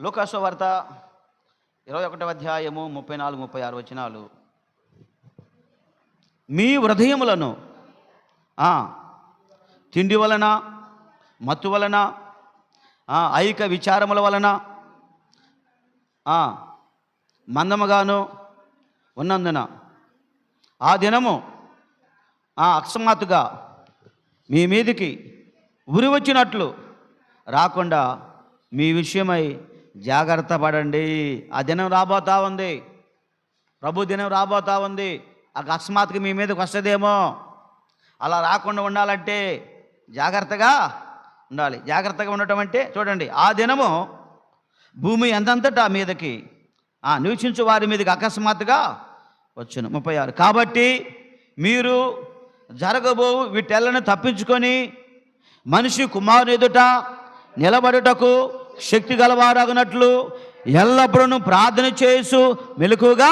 లూకాసు వార్త ఇరవై ఒకటవ అధ్యాయము ముప్పై నాలుగు ముప్పై ఆరు వచనాలు. మీ హృదయములను తిండి వలన మత్తు వలన ఐక విచారముల వలన మందముగాను ఉన్నందున ఆ దినము ఆ అకస్మాత్తుగా మీ మీదికి ఉరి వచ్చినట్లు రాకుండా మీ విషయమై జాగ్రత్త పడండి. ఆ దినం రాబోతా ఉంది. ప్రభు దినం రాబోతా ఉంది. ఆ అకస్మాత్తుగా మీ మీదకి వస్తుందేమో. అలా రాకుండా ఉండాలంటే జాగ్రత్తగా ఉండాలి. జాగ్రత్తగా ఉండటం అంటే చూడండి ఆ దినము భూమి ఎంతంతటా మీదకి ఆ నివసించు వారి మీదకి అకస్మాత్తుగా వచ్చును. ముప్పై ఆరు. కాబట్టి మీరు జరగబో వీటెల్లను తప్పించుకొని మనిషి కుమారుని ఎదుట నిలబడుటకు శక్తి గలవారగినట్లు ఎల్లప్పుడూ ప్రార్థన చేసు మెలకుగా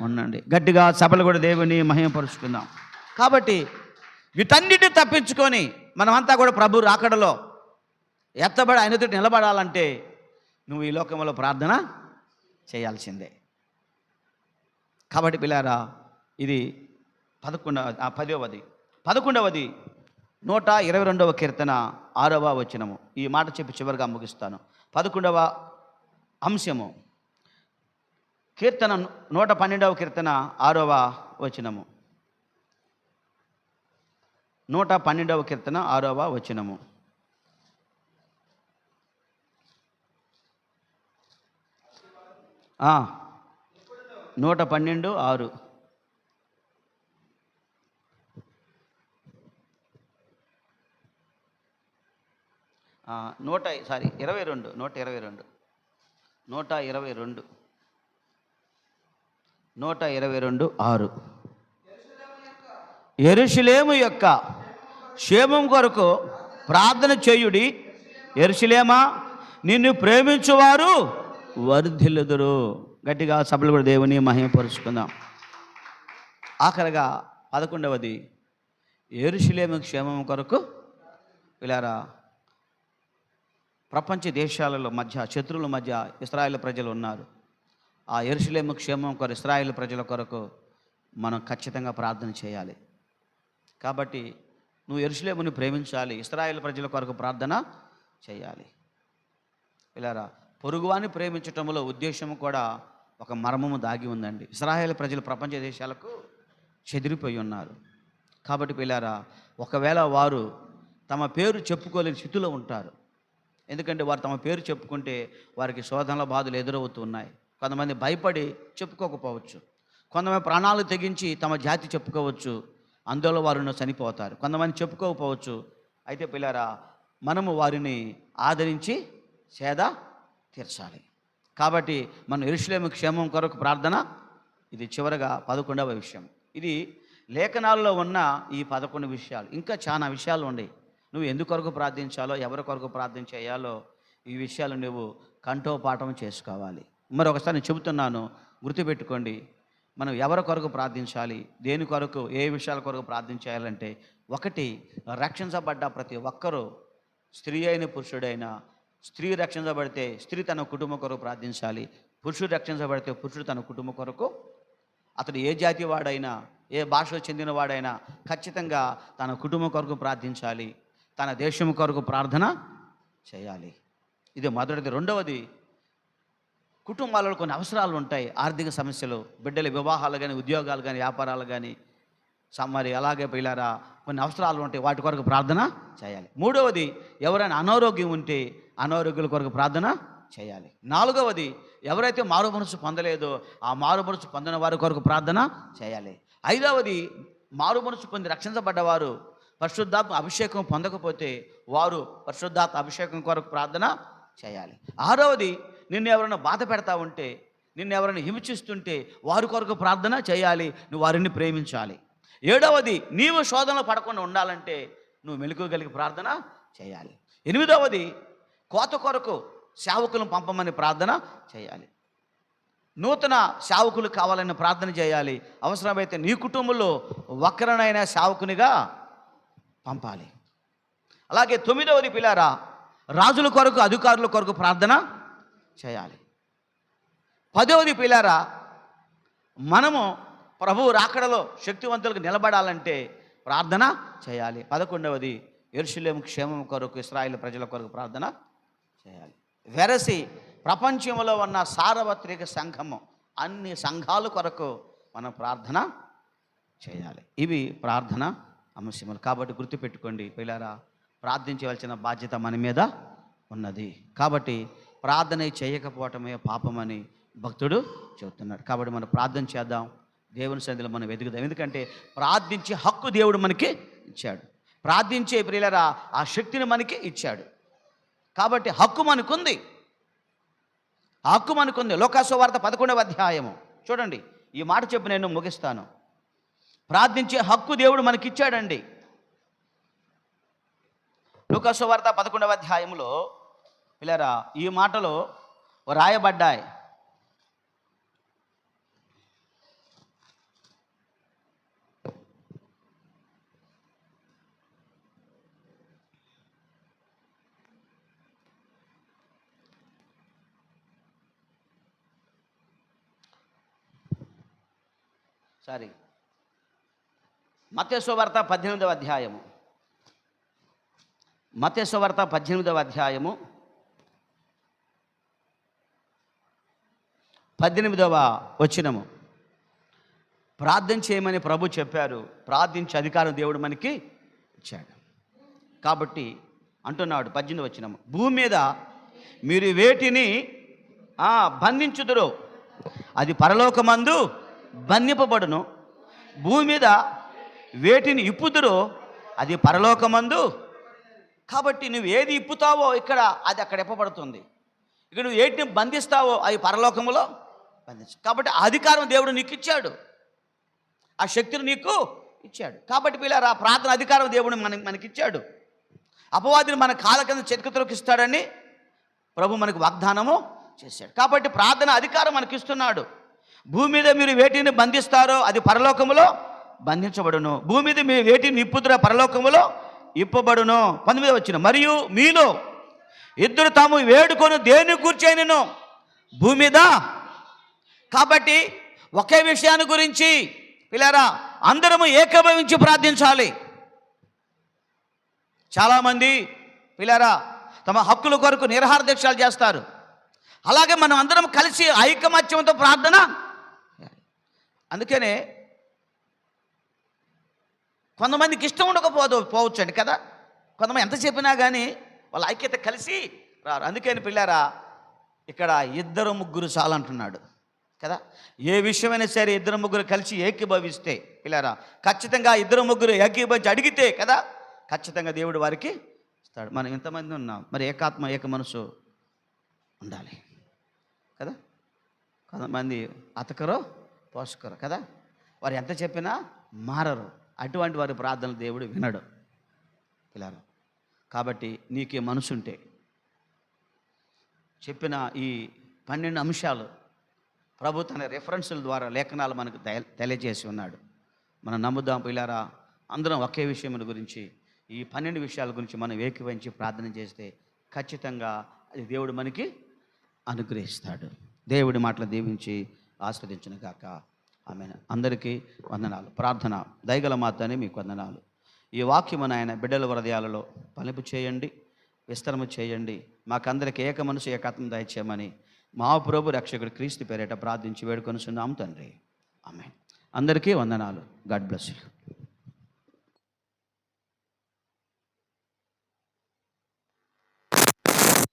ఉండండి. గట్టిగా సభలు కూడా దేవుని మహిమపరుచుకుందాం. కాబట్టి వీటన్నిటిని తప్పించుకొని మనమంతా కూడా ప్రభు రాకడలో ఎత్తబడి ఆయనతో నిలబడాలంటే నువ్వు ఈ లోకంలో ప్రార్థన చేయాల్సిందే. కాబట్టి పిల్లారా ఇది పదకొండవ పదవది. పదకొండవది నూట ఇరవై రెండవ కీర్తన. ఆరవ వచనము. ఈ మాట చెప్పి చివరిగా ముగిస్తాను. పదకొండవ అంశము. కీర్తన నూట పన్నెండవ కీర్తన ఆరవ వచనము. నూట పన్నెండవ కీర్తన ఆరవ వచనము. నూట పన్నెండు ఆరు ఆ, నూట సారీ ఇరవై రెండు నూట ఇరవై రెండు. నూట ఇరవై రెండు. నూట ఇరవై రెండు ఆరు. ఎరుషులేము యొక్క క్షేమం కొరకు ప్రార్థన చేయుడి. ఎరుషులేమా నిన్ను ప్రేమించువారు వర్ధిల్లుదురు. గట్టిగా సభలు కూడా దేవుని మహిమపరుచుకుందాం ఆఖరిగా పదకొండవది ఎరుషులేము క్షేమం కొరకు. ఇలారా ప్రపంచ దేశాలలో మధ్య శత్రువుల మధ్య ఇస్రాయేల్ ప్రజలు ఉన్నారు. ఆ ఎరుషులేము క్షేమం కొరకు ఇస్రాయేల్ ప్రజల కొరకు మనం ఖచ్చితంగా ప్రార్థన చేయాలి. కాబట్టి నువ్వు ఎరుసలేముని ప్రేమించాలి ఇస్రాయేల్ ప్రజల కొరకు ప్రార్థన చేయాలి. ఇలారా పొరుగువాన్ని ప్రేమించటంలో ఉద్దేశం కూడా ఒక మర్మము దాగి ఉందండి. ఇస్రాయేల్ ప్రజలు ప్రపంచ దేశాలకు చెదిరిపోయి ఉన్నారు. కాబట్టి పిల్లారా ఒకవేళ వారు తమ పేరు చెప్పుకోలేని స్థితిలో ఉంటారు. ఎందుకంటే వారు తమ పేరు చెప్పుకుంటే వారికి శోధనల బాధలు ఎదురవుతున్నాయి కొంతమంది భయపడి చెప్పుకోకపోవచ్చు. కొంతమంది ప్రాణాలు తెగించి తమ జాతి చెప్పుకోవచ్చు. అందులో వారు చనిపోతారు. కొంతమంది చెప్పుకోకపోవచ్చు. అయితే పిల్లారా మనము వారిని ఆదరించి సేద తీర్చాలి. కాబట్టి మనం ఎరుషులేము క్షేమం కొరకు ప్రార్థన ఇది చివరగా పదకొండవ విషయం. ఇది లేఖనాల్లో ఉన్న ఈ పదకొండు విషయాలు. ఇంకా చాలా విషయాలు ఉన్నాయి. నువ్వు ఎందు కొరకు ప్రార్థించాలో ఎవరి కొరకు ప్రార్థన చేయాలో ఈ విషయాలు నువ్వు కంఠోపాఠం చేసుకోవాలి. మరి ఒకసారి నేను చెబుతున్నాను గుర్తుపెట్టుకోండి. మనం ఎవరి కొరకు ప్రార్థించాలి దేని కొరకు ఏ విషయాల కొరకు ప్రార్థన చేయాలంటే ఒకటి రక్షించబడ్డ ప్రతి ఒక్కరూ స్త్రీ అయిన పురుషుడైనా స్త్రీ రక్షించబడితే స్త్రీ తన కుటుంబ కొరకు ప్రార్థించాలి పురుషుడు రక్షించబడితే పురుషుడు తన కుటుంబ కొరకు. అతడు ఏ జాతి వాడైనా ఏ భాషకు చెందిన వాడైనా ఖచ్చితంగా తన కుటుంబం కొరకు ప్రార్థించాలి. తన దేశం కొరకు ప్రార్థన చేయాలి. ఇది మొదటిది. రెండవది కుటుంబాలలో కొన్ని అవసరాలు ఉంటాయి. ఆర్థిక సమస్యలు బిడ్డల వివాహాలు కానీ ఉద్యోగాలు కానీ వ్యాపారాలు కానీ స- మరి అలాగే పిల్లారా కొన్ని అవసరాలు ఉంటాయి. వాటి కొరకు ప్రార్థన చేయాలి. మూడవది ఎవరైనా అనారోగ్యం ఉంటే అనారోగ్యుల కొరకు ప్రార్థన చేయాలి. నాలుగవది ఎవరైతే మారు మనసు పొందలేదో ఆ మారు మనసు పొందిన వారి కొరకు ప్రార్థన చేయాలి. ఐదవది మారు మనసు పొంది రక్షించబడ్డవారు పరిశుద్ధాత్మ అభిషేకం పొందకపోతే వారు పరిశుద్ధాత్మ అభిషేకం కొరకు ప్రార్థన చేయాలి. ఆరవది నిన్ను ఎవరైనా బాధ పెడతా ఉంటే నిన్ను ఎవరైనా హింసిస్తుంటే వారి కొరకు ప్రార్థన చేయాలి నువ్వు వారిని ప్రేమించాలి. ఏడవది నీవు శోధనలు పడకుండా ఉండాలంటే నువ్వు మెలుకోగలిగి ప్రార్థన చేయాలి. ఎనిమిదవది కోత కొరకు సేవకులను పంపమని ప్రార్థన చేయాలి. నూతన సేవకులు కావాలని ప్రార్థన చేయాలి. అవసరమైతే నీ కుటుంబంలో ఒక్కరినైనా సేవకునిగా పంపాలి. అలాగే తొమ్మిదవది పిల్లారా రాజుల కొరకు అధికారుల కొరకు ప్రార్థన చేయాలి. పదవది పిల్లారా మనము ప్రభువు రాకడలో శక్తివంతులకు నిలబడాలంటే ప్రార్థన చేయాలి. పదకొండవది ఎరుషులేము క్షేమం కొరకు ఇస్రాయిల్ ప్రజల కొరకు ప్రార్థన చేయాలి. వెరసి ప్రపంచంలో ఉన్న సార్వత్రిక సంఘము అన్ని సంఘాల కొరకు మనం ప్రార్థన చేయాలి. ఇవి ప్రార్థన అంశములు కాబట్టి గుర్తుపెట్టుకోండి పిల్లారా ప్రార్థించవలసిన బాధ్యత మన మీద ఉన్నది. కాబట్టి ప్రార్థన చేయకపోవటమే పాపమని భక్తుడు చెబుతున్నాడు. కాబట్టి మనం ప్రార్థన చేద్దాం. దేవుని సన్నిధిలో మనం వెతుకుదాం. ఎందుకంటే ప్రార్థించే హక్కు దేవుడు మనకి ఇచ్చాడు. ప్రార్థించే ప్రియులరా ఆ శక్తిని మనకి ఇచ్చాడు. కాబట్టి హక్కు మనకుంది. హక్కు మనకుంది. లోకాసు వార్త పదకొండవ అధ్యాయము. చూడండి ఈ మాట చెప్పి నేను ముగిస్తాను. ప్రార్థించే హక్కు దేవుడు మనకిచ్చాడండి. లోకాసు వార్త పదకొండవ అధ్యాయంలో పిల్లరా ఈ మాటలు రాయబడ్డాయి. సారీ మత్స్యవార్త పద్దెనిమిదవ అధ్యాయము. మత్స్యవార్త పద్దెనిమిదవ అధ్యాయము. పద్దెనిమిదవ వచనము. ప్రార్థన చేయమని ప్రభు చెప్పారు. ప్రార్థించే అధికారం దేవుడు మనకి ఇచ్చాడు. కాబట్టి అంటున్నాడు పద్దెనిమిది వచ్చినము భూమి మీద మీరు వేటిని బంధించుదురు. అది పరలోకమందు బంధింపబడును. భూమి మీద వేటిని ఇప్పుదురో అది పరలోకమందు. కాబట్టి నువ్వు ఏది ఇప్పుతావో ఇక్కడ అది అక్కడ ఇప్పబడుతుంది. ఇక్కడ నువ్వు ఏటిని బంధిస్తావో అవి పరలోకములో బంధించు. కాబట్టి అధికారం దేవుడు నీకు ఇచ్చాడు ఆ శక్తిని నీకు ఇచ్చాడు. కాబట్టి పిల్లరా ప్రార్థన అధికారం దేవుడు మనకి మనకిచ్చాడు. అపవాదిని మన కాల కింద చెతుకు ఇస్తాడని ప్రభు మనకు వాగ్దానము చేశాడు. కాబట్టి ప్రార్థన అధికారం మనకిస్తున్నాడు. భూమి మీద మీరు వేటిని బంధిస్తారో అది పరలోకములో బంధించబడును. భూమి మీద మీ వేటిని ఇప్పుతురా పరలోకములో ఇప్పబడును. పంతొమ్మిది వచ్చిన మరియు మీలో ఇద్దరు తాము వేడుకొని దేని కూర్చొనిను భూమి మీద కాబట్టి ఒకే విషయాన్ని గురించి పిల్లరా అందరము ఏకభవించి ప్రార్థించాలి. చాలామంది పిల్లరా తమ హక్కుల కొరకు నిరహార దీక్షలు చేస్తారు. అలాగే మనం అందరం కలిసి ఐకమత్యంతో ప్రార్థన. అందుకనే కొంతమందికి ఇష్టం ఉండకపోదు పోవచ్చు అండి కదా? కొంతమంది ఎంత చెప్పినా కానీ వాళ్ళ ఐక్యత కలిసి రారు. అందుకని పిల్లారా ఇక్కడ ఇద్దరు ముగ్గురు చాలంటున్నాడు కదా? ఏ విషయమైనా సరే ఇద్దరు ముగ్గురు కలిసి ఏకీభవిస్తే పిల్లారా ఖచ్చితంగా ఇద్దరు ముగ్గురు ఏకీభవించి అడిగితే కదా? ఖచ్చితంగా దేవుడు వారికి ఇస్తాడు. మనం ఎంతమంది ఉన్నాం? మరి ఏకాత్మ ఏక మనసు ఉండాలి కదా? కొంతమంది అతకరో పోషకరు కదా? వారు ఎంత చెప్పినా మారరు. అటువంటి వారి ప్రార్థనలు దేవుడు వినడు. పిల్లలు కాబట్టి నీకే మనసుంటే చెప్పిన ఈ పన్నెండు అంశాలు ప్రభు తన రెఫరెన్సుల ద్వారా లేఖనాలు మనకు తె- తెలియజేసి ఉన్నాడు. మనం నమ్ముదాం పిల్లారా అందరం ఒకే విషయం గురించి ఈ పన్నెండు విషయాల గురించి మనం ఏకీవించి ప్రార్థన చేస్తే ఖచ్చితంగా అది దేవుడు మనకి అనుగ్రహిస్తాడు. దేవుడి మాటలు దీవించి ఆస్వాదించిన కాక ఆమె అందరికీ వందనాలు. ప్రార్థన దయగల మాతనే మీకు వందనాలు. ఈ వాక్యము నాయన బిడ్డల హృదయాలలో పలుపు చేయండి విస్తరము చేయండి. మాకందరికి ఏక మనసు ఏకాత్మ దయచేయమని మా ప్రభు రక్షకుడు క్రీస్తు పేరేట ప్రార్థించి వేడుకొనుచున్నాం తండ్రి. ఆమె అందరికీ వందనాలు. God bless you.